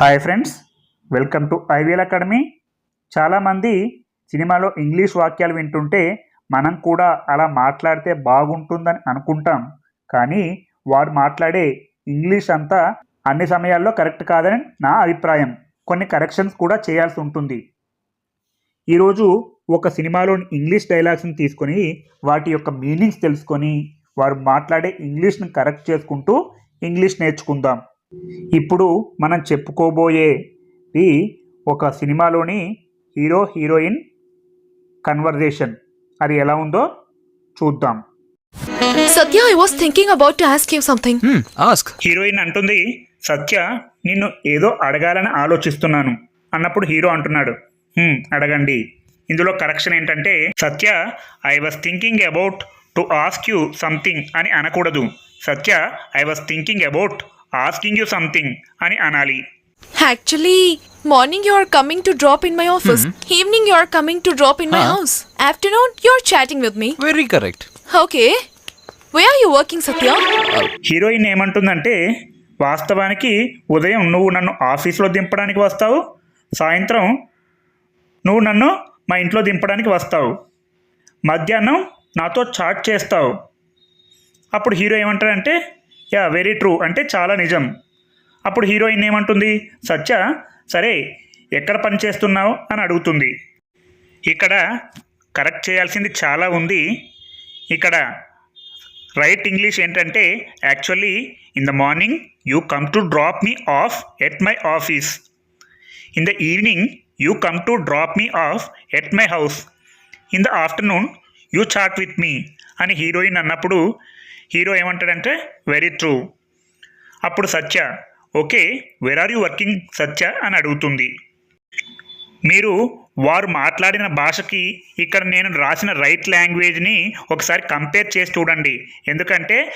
Hi friends welcome to IVL academy చాలామంది సినిమాలో English వాక్యాలు వింటుంటే మనం కూడా అలా మాట్లాడితే బాగుంటుందని అనుకుంటాం. కానీ వారు మాట్లాడే ఇంగ్లీష్ అంతా అన్ని సమయాల్లో కరెక్ట్ కాదని నా అభిప్రాయం. కొన్ని కరెక్షన్స్ కూడా చేయాల్సి ఉంటుంది. ఈరోజు ఒక సినిమాలోని ఇంగ్లీష్ డైలాగ్స్ని తీసుకొని వాటి యొక్క మీనింగ్స్ తెలుసుకొని వారు మాట్లాడే ఇంగ్లీష్ని కరెక్ట్ చేసుకుంటూ ఇంగ్లీష్ నేర్చుకుందాం. ఇప్పుడు మనం చెప్పుకోబోయేది ఒక సినిమాలోని హీరో హీరోయిన్ కన్వర్జేషన్ అది ఎలా ఉందో చూద్దాం I was thinking about to ask you something. Hmm, ask. Heroine అంటుంది సత్య నిన్ను ఏదో అడగాలని ఆలోచిస్తున్నాను అన్నప్పుడు హీరో అంటున్నాడు "హ్మ్, అడగండి ఇందులో కరెక్షన్ ఏంటంటే Satya I was thinking about to ask you something అని అనకూడదు Satya I was thinking about asking you something అని అనాలి. Actually morning you are coming to drop in my office evening you are coming to drop in my house afternoon you are chatting with me very correct okay way are you working Satya heroine ఏమంటుందంటే వాస్తవానికి ఉదయం నువ్వు నన్ను ఆఫీస్లో దింపడానికి వస్తావు సాయంత్రం నువ్వు నన్ను మా ఇంట్లో దింపడానికి వస్తావు మధ్యాహ్నం నాతో చాట్ చేస్తావు. అప్పుడు హీరో ఏమంటారంటే యా వెరీ ట్రూ అంటే చాలా నిజం. అప్పుడు హీరోయిన్ ఏమంటుంది? సత్య సరే ఎక్కడ పని చేస్తున్నావు? అని అడుగుతుంది. ఇక్కడ కరెక్ట్ చేయాల్సింది చాలా ఉంది. ఇక్కడ రైట్ ఇంగ్లీష్ ఏంటంటే actually in the morning you come to drop me off at my office in the evening you come to drop me off at my house in the afternoon you chat with me అని heroine అన్నప్పుడు hero ఏమంటాడంటే very true. అప్పుడు Satya okay where are you working Satya? అని అడుగుతుంది. మీరు వారు మాట్లాడిన భాషకి ఇక్కడ నేను రాసిన రైట్ లాంగ్వేజ్ని ఒకసారి కంపేర్ చేసి చూడండి. ఎందుకంటే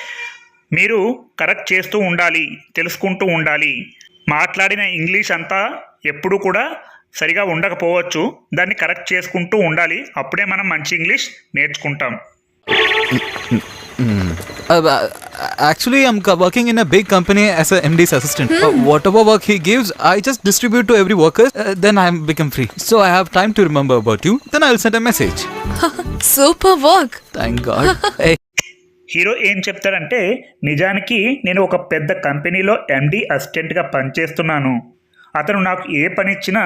మీరు కరెక్ట్ చేస్తూ ఉండాలి తెలుసుకుంటూ ఉండాలి. మాట్లాడిన ఇంగ్లీష్ అంతా ఎప్పుడూ కూడా సరిగా ఉండకపోవచ్చు. దాన్ని కరెక్ట్ చేసుకుంటూ ఉండాలి. అప్పుడే మనం మంచి ఇంగ్లీష్ నేర్చుకుంటాం. Actually I'm working in a big company as MD assistant whatever work he gives I just distribute to every workers then I'm become free so I have time to remember about you then I will send a message super work thank God hero ఏం చెప్తారంటే నిజానికి నేను ఒక పెద్ద కంపెనీలో ఎండి అసిస్టెంట్గా పనిచేస్తున్నాను. అతను నాకు ఏ పని ఇచ్చినా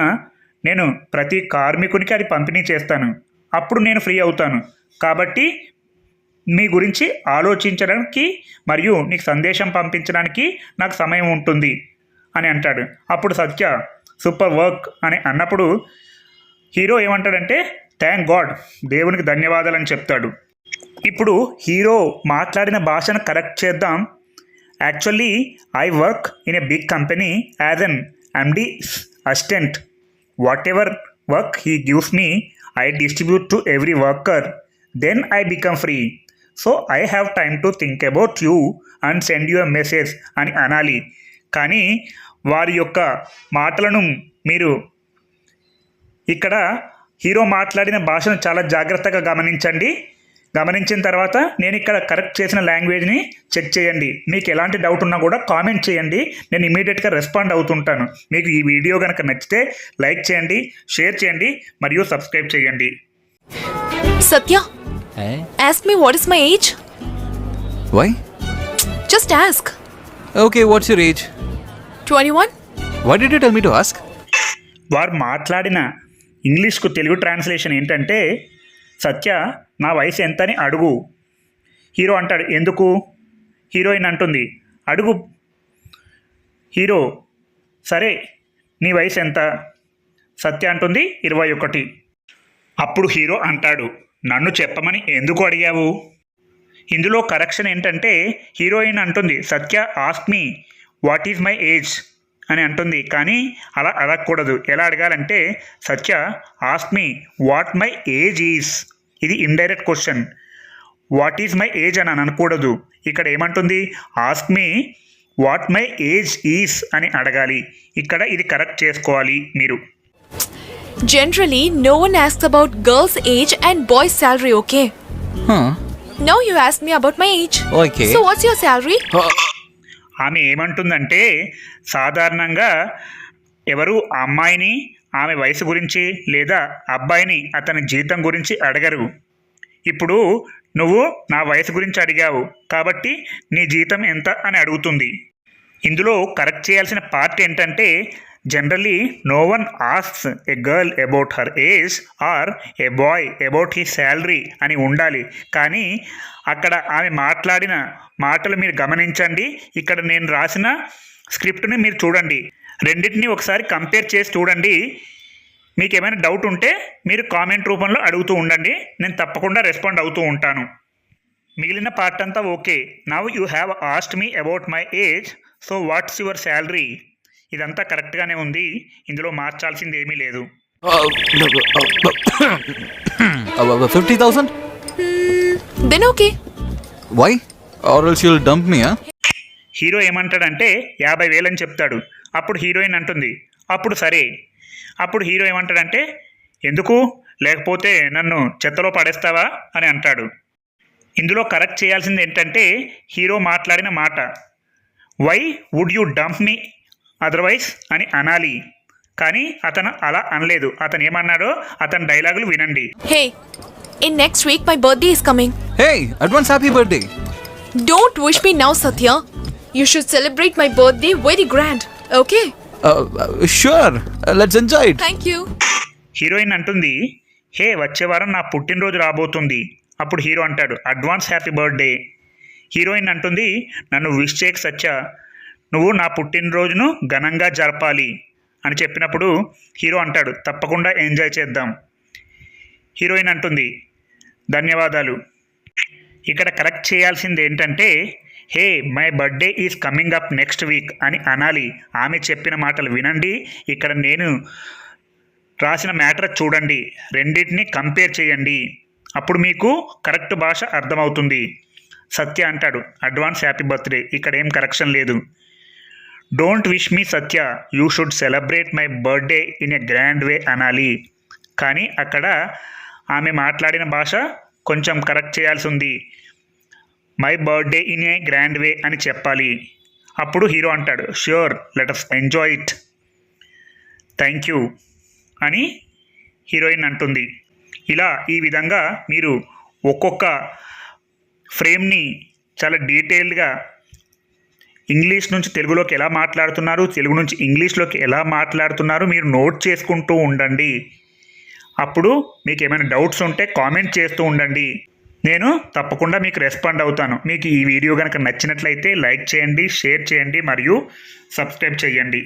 నేను ప్రతి కార్మికునికి అది పంపిణీ చేస్తాను. అప్పుడు నేను ఫ్రీ అవుతాను. కాబట్టి మీ గురించి ఆలోచించడానికి మరియు నీకు సందేశం పంపించడానికి నాకు సమయం ఉంటుంది అని అంటాడు. అప్పుడు సత్య సూపర్ వర్క్ అని అన్నప్పుడు హీరో ఏమంటాడంటే థ్యాంక్ గాడ్ దేవునికి ధన్యవాదాలు అని చెప్తాడు. ఇప్పుడు హీరో మాట్లాడిన భాషను కరెక్ట్ చేద్దాం. Actually I work in a big company as an MD assistant. Whatever work he gives me I distribute to every worker. Then I become free. So I have time to think about you and send you a message అని అనాలి. కానీ వారి యొక్క మాటలను మీరు ఇక్కడ hero మాట్లాడిన భాషను చాలా జాగ్రత్తగా గమనించండి. గమనించిన తర్వాత నేను ఇక్కడ కరెక్ట్ చేసిన లాంగ్వేజ్ని చెక్ చేయండి. మీకు ఎలాంటి డౌట్ ఉన్నా కూడా కామెంట్ చేయండి. నేను ఇమీడియట్గా రెస్పాండ్ అవుతుంటాను. మీకు ఈ వీడియో కనుక నచ్చితే లైక్ చేయండి షేర్ చేయండి మరియు సబ్స్క్రైబ్ చేయండి. సత్య. Ask me what is my age? Why? Just ask. Okay, what's your age? 21? Why did you tell me to ask? వారు మాట్లాడిన ఇంగ్లీష్కు తెలుగు ట్రాన్స్లేషన్ ఏంటంటే సత్య నా వయసు ఎంత అని అడుగు హీరో అంటాడు ఎందుకు హీరోయిన్ అంటుంది అడుగు హీరో సరే నీ వయసు ఎంత సత్య అంటుంది ఇరవై ఒకటి అప్పుడు హీరో అంటాడు నన్ను చెప్పమని ఎందుకు అడిగావు? ఇందులో కరెక్షన్ ఏంటంటే హీరోయిన్ అంటుంది Satya ask me what is my age? అని అంటుంది. కానీ అలా అడగకూడదు. ఎలా అడగాలంటే Satya ask me what my age is? ఇది indirect question. What is my age? అని అనకూడదు. ఇక్కడ ఏమంటుంది? Ask me what my age is? అని అడగాలి. ఇక్కడ ఇది కరెక్ట్ చేసుకోవాలి మీరు. Generally, no one asks about girl's age and boy's salary, okay? Huh? Now you ask me about my age. Okay. So what's your salary? ఆమె ఏమంటుందంటే సాధారణంగా ఎవరు ఆ అమ్మాయిని ఆమె వయసు గురించి లేదా అబ్బాయిని అతని జీతం గురించి అడగరు ఇప్పుడు నువ్వు నా వయసు గురించి అడిగావు కాబట్టి నీ జీతం ఎంత అని అడుగుతుంది ఇందులో కరెక్ట్ చేయాల్సిన పార్ట్ ఏంటంటే generally no one asks a girl about her age or a boy about he salary అని ఉండాలి. కానీ అక్కడ ఆమె మాట్లాడిన మాటలు మీరు గమనించండి. ఇక్కడ నేను రాసిన స్క్రిప్ట్ని మీరు చూడండి. రెండింటిని ఒకసారి కంపేర్ చేసి చూడండి. మీకు ఏమైనా డౌట్ ఉంటే మీరు కామెంట్ రూపంలో అడుగుతూ ఉండండి. నేను తప్పకుండా రెస్పాండ్ అవుతూ ఉంటాను. మిగిలిన పార్ట్ అంతా okay now you have asked me about my age so what's your salary ఇదంతా కరెక్ట్గానే ఉంది. ఇందులో మార్చాల్సింది ఏమీ లేదు dump me, huh? హీరో ఏమంటాడంటే యాభై వేలని చెప్తాడు. అప్పుడు హీరోయిన్ అంటుంది అప్పుడు సరే. అప్పుడు హీరో ఏమంటాడంటే ఎందుకు? లేకపోతే నన్ను చెత్తలో పడేస్తావా? అని అంటాడు. ఇందులో కరెక్ట్ చేయాల్సింది ఏంటంటే హీరో మాట్లాడిన మాట. Why would you dump me otherwise అని అనాలి. కానీ అతను అలా అనలేదు. అతను ఏమన్నాడో అతని డైలాగులు వినండి. Hey in next week my birthday is coming hey advance happy birthday don't wish me now Satya you should celebrate my birthday very grand okay sure let's thank you heroine అంటుంది హే వచ్చే వారం నా పుట్టినరోజు రాబోతుంది. అప్పుడు hero అంటాడు advance happy birthday heroine అంటుంది నన్ను విష్ చేయక సత్య. నువ్వు నా పుట్టినరోజును ఘనంగా జరపాలి అని చెప్పినప్పుడు హీరో అంటాడు తప్పకుండా ఎంజాయ్ చేద్దాం. హీరోయిన్ అంటుంది ధన్యవాదాలు. ఇక్కడ కరెక్ట్ చేయాల్సింది ఏంటంటే hey my birthday is coming up next week అని అనాలి. ఆమె చెప్పిన మాటలు వినండి. ఇక్కడ నేను రాసిన మ్యాటర్ చూడండి. రెండింటిని కంపేర్ చేయండి. అప్పుడు మీకు కరెక్ట్ భాష అర్థమవుతుంది. సత్య అంటాడు అడ్వాన్స్ హ్యాపీ బర్త్డే. ఇక్కడ ఏం కరెక్షన్ లేదు. Don't wish me Satya you should celebrate my birthday in a grand way అనాలి కానీ అక్కడ ఆమె మాట్లాడిన భాష కొంచెం కరెక్ట్ చేయాల్సి ఉంది my birthday in a grand way అని చెప్పాలి. అప్పుడు హీరో అంటాడు sure let us enjoy it thank you అని హీరోయిన్ అంటుంది. ఇలా ఈ విధంగా మీరు ఒక్కొక్క ఫ్రేమ్ని చాలా డీటెయిల్డ్గా ఇంగ్లీష్ నుంచి తెలుగులోకి ఎలా మాట్లాడుతున్నారు తెలుగు నుంచి ఇంగ్లీష్లోకి ఎలా మాట్లాడుతున్నారు మీరు నోట్ చేసుకుంటూ ఉండండి. అప్పుడు మీకు ఏమైనా డౌట్స్ ఉంటే కామెంట్ చేస్తూ ఉండండి. నేను తప్పకుండా మీకు రెస్పాండ్ అవుతాను. మీకు ఈ వీడియో కనుక నచ్చినట్లయితే లైక్ చేయండి షేర్ చేయండి మరియు సబ్స్క్రైబ్ చేయండి.